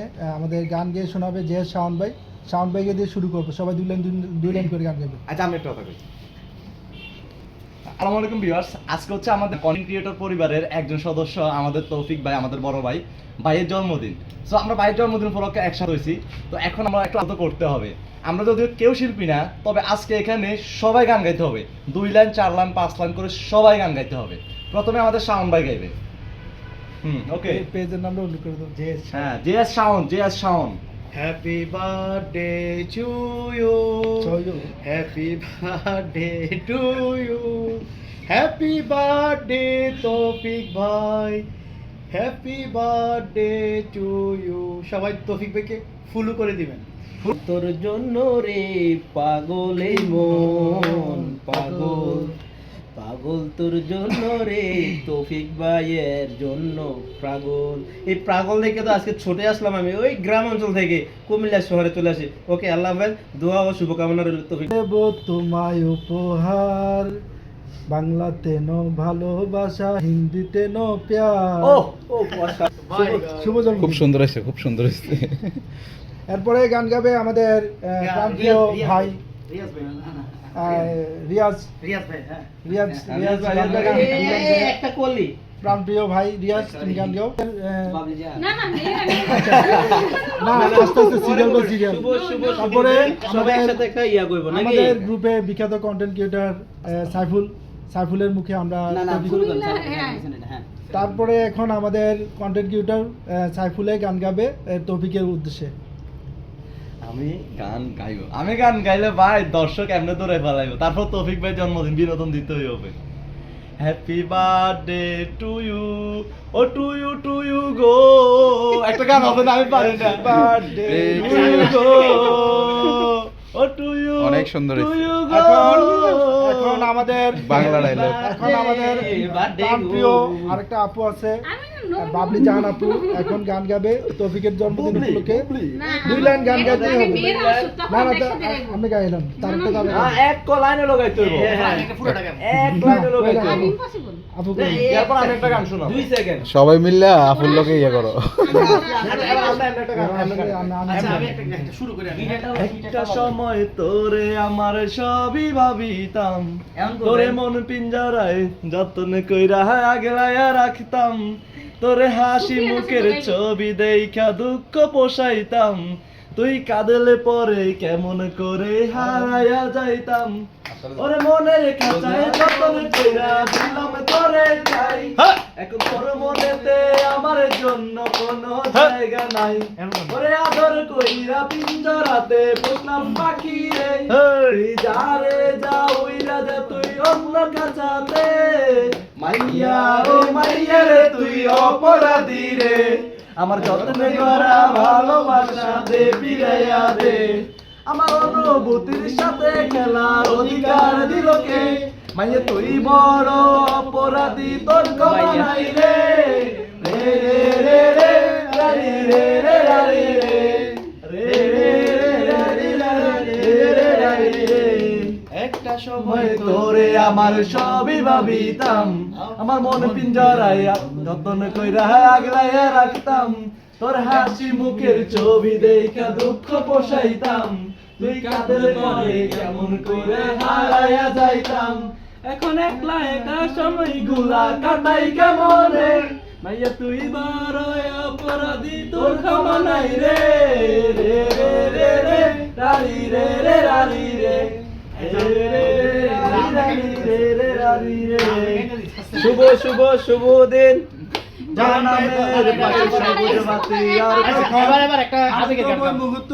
আমাদের গান গেয়ে শোনাবে যে শাওন ভাই। শাওন ভাইকে দিয়ে শুরু করব, সবাই দুই লাইন, দুই- লাইন করে গান গাবে আচ্ছা আমি একটা কথা কই আসসালামু আলাইকুম ভিউয়ার্স, আজকে হচ্ছে আমাদের কন্টেন্ট ক্রিয়েটর পরিবারের একজন সদস্য, আমাদের তৌফিক ভাই, আমাদের বড় ভাই, ভাইয়ের জন্মদিন। সো আমরা ভাইয়ের জন্মদিন উপলক্ষে একসাথে হয়েছি। তো এখন আমরা একটু আলাদা করতে হবে। আমরা যদিও কেউ শিল্পী না, তবে আজকে এখানে সবাই গান গাইতে হবে। দুই লাইন, চার লাইন, পাঁচ লাইন করে সবাই গান গাইতে হবে। প্রথমে আমাদের শাওন ভাই গাইবে। হুম ওকে পেজের নামটা উল্লেখ করে দেবো যে হ্যাঁ J S Shaon J S Shaon happy birthday to you To you. Happy birthday to you happy birthday Toufik ভাই. হ্যাপি বার্থডে টু ইউ সবাই তৌফিক ভাইকে ফুলু করে দিবেন। তোর জন্য রে পাগল এই মন পাগল। পাগল তোর জন্য রে তৌফিক ভাইয়ের জন্য পাগল এই পাগল থেকে তো আজকে ছুটে আসলাম আমি ওই গ্রাম অঞ্চল থেকে কুমিল্লা শহরে চলে আসি ওকে আল্লাহ হাফেজ দোয়া ও শুভকামনা রইল তৌফিক দেব তোমায় উপহার বাংলাতে নো ভালোবাসা হিন্দিতে নো প্যার ও ও শুভ জন্মদিন খুব সুন্দর হয়েছে খুব সুন্দর হয়েছে এরপরে গান গাবে আমাদের প্রাণপ্রিয় ভাই রিয়াজ। রিয়াজ ভাই হ্যাঁ। রিয়াজ। একটা কলি প্রাণপ্রিয় ভাই রিয়াজ তুমি গান গাও। আহ, বাবলি যা। না না না আস্তে আস্তে সিরিয়াল বা সিরিয়াল শুভ শুভ তারপরে সবাই সবাই একসাথে একটা ইয়া করব নাকি? আমাদের গ্রুপে বিখ্যাত কন্টেন্ট ক্রিয়েটর সাইফুল। সাইফুলের মুখে আমরা হ্যাঁ। হ্যাঁ। তারপরে এখন আমাদের কন্টেন্ট ক্রিয়েটর সাইফুলে গান গাবে তৌফিকের উদ্দেশ্যে। আমি গান গাইব। আমি গান গাইলে ভাই দর্শক এমনি ধরে ফেলাইব তারপর তৌফিক ভাই জন্মদিন বিনোদন দিতেই হবে। হ্যাপি বার্থডে টু ইউ ও টু ইউ টু ইউ গো একটা গান হবে না আমি পারি না। বার্থডে টু ইউ গো ও টু ইউ অনেক সুন্দর টু ইউ এখন এখন আমাদের বাংলা dialogue। এখন আমাদের প্রিয় আরেকটা আপু আছে। আমি বাবলি জাহান আপু এখন গান গাবে তৌফিকের জন্মদিন উপলক্ষে। দুই লাইন গান আমি হবে। না না। আমি গাইলাম। তার একটা গাবে হ্যাঁ, এক ক লাইনে হ্যাঁ, হ্যাঁ। এক লাইনে লোকাইতে আমি হইব। আপু এরপর আমি একটা গান শোনাবো দুই সেকেন্ড সবাই মিললে আফুল লোকে ইয়ে করো। আচ্ছা আমি একটা একটা শুরু করি আমি। একটা সময় তোরে আমার সবই ভাবিতাম। তোরে মন পিঞ্জারায় যত্ন কইরা আগলায়া রাখতাম। তোরে হাসি মুখের ছবি দেখা দুঃখ পোষাইতাম। তুই কাঁদলে পরে কেমন করে হারায়া যাইতাম। ওরে মনের খাঁচায় যতন কইরা দিলাম তোরে যাই এখন তোর মনেতে আমার জন্য কোনো জায়গা নাই। ওরে আদর কইরা পিঞ্জরাতে পুষলাম পাখি রে। তুই যা রে যা উইরা যা তুই অন্য মাইয়া রে তুই অপরাধী রে। আমার যত্নে করা ভালোবাসা দে ফিরাইয়া দে। আমার অনুভূতির সাথে খেলার অধিকার দিল কে? মানে তুই বড় অপরাধী তোর নাই রে। রে রে রে রে রে রে রে রে একটা সময় তোরে আমার সবই ভাবিতাম। আমার মন পিঞ্জরায় যত্ন কইরা আগলাইয়া রাখতাম। তোর হাসি মুখের ছবি দেখা দুঃখ পোষাইতাম। তুই কাঁদলে পরে কেমন করে হারাইয়া যাইতাম। এখন একলা একা সময়গুলা কাটাই কেমনে? মাইয়া, তুই বড় অপরাধী, তোর ক্ষমা নাই রে। রে রে রে রে রারি রে রে রারি শুভ শুভ শুভ দিন জানামের পাশে সবুজ বাতি আর আচ্ছা, এবার এবার একটা। মুহূর্ত